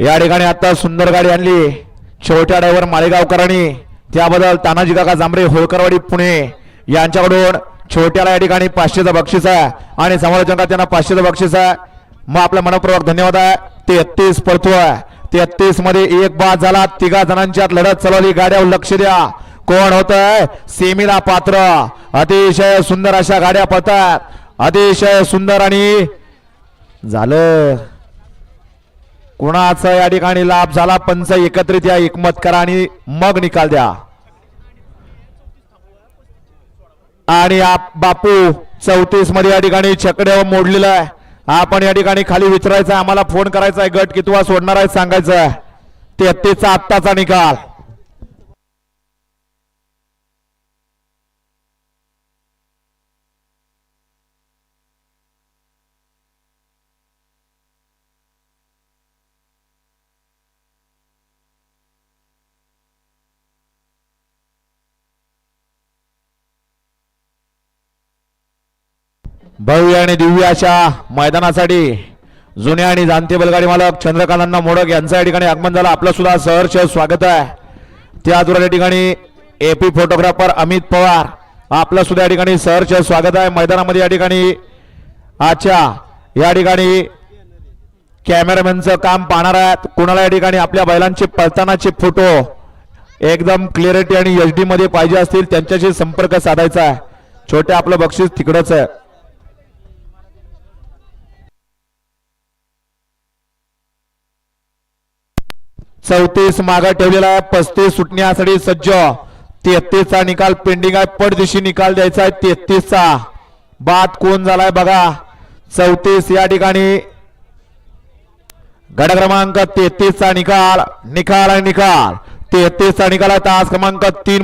या ठिकाणी आता सुंदर गाडी आणली. छोट्या ड्रायव्हर माळेगावकरांनी त्याबद्दल तानाजी काका जांभरे होळकरवाडी पुणे. यांच्याकडून छोट्याला या ठिकाणी पाचशेचा बक्षीस आहे. आणि समालोचकांना त्यांना पाचशेचं बक्षीस आहे. मग आपल्या मनपूर्वक धन्यवाद आहे. तेहतीस आहे. तेहतीसमध्ये एक बाद झाला. तिघा जणांच्या लढत चालवली. गाड्यावर लक्ष द्या. कोण होत सेमीला पात्र. अतिशय सुंदर अशा गाड्या पळतात. अतिशय सुंदर आणि झालं. कुणाचा या ठिकाणी लाभ झाला? पंच एकत्रित या एकमत करा आणि मग निकाल द्या. आणि आप बापू चौतीसमध्ये या ठिकाणी छकड्यावर मोडलेला आहे. आपण या ठिकाणी खाली विचारायचं आहे. आम्हाला फोन करायचा आहे. गट कितवा सोडणार आहे? सांगायचं आहे. तेहतीसचा आत्ताचा निकाल. भव्य आणि दिव्य अशा मैदानासाठी जुन्या आणि जाणते बलगाडी मालक चंद्रकांतांना मोडक यांचं या ठिकाणी आगमन झालं. आपलं सुद्धा सहर्ष स्वागत आहे. त्याचबरोबर या ठिकाणी एपी फोटोग्राफर अमित पवार आपलं सुद्धा या ठिकाणी सहर्ष स्वागत आहे. मैदानामध्ये या ठिकाणी आजच्या या ठिकाणी कॅमेरामॅनचं काम पाहणार आहेत. कुणाला या ठिकाणी आपल्या बैलांचे पळतानाचे फोटो एकदम क्लिअरिटी आणि एच मध्ये पाहिजे असतील त्यांच्याशी संपर्क साधायचा आहे. छोटे आपलं बक्षीस तिकडंच आहे. चौतीस माग ठेवलेला आहे. पस्तीस सुटण्यासाठी सज्ज. तेहतीस चा निकाल पेंडिंग आहे. पडदिशी निकाल द्यायचा आहे. तेहतीस चा बाद कोण झालाय बघा. चौतीस या ठिकाणी. गड क्रमांक तेहतीस चा निकाल. निकाल आहे निकाल. तेहतीस चा निकाल आहे. तास क्रमांक तीन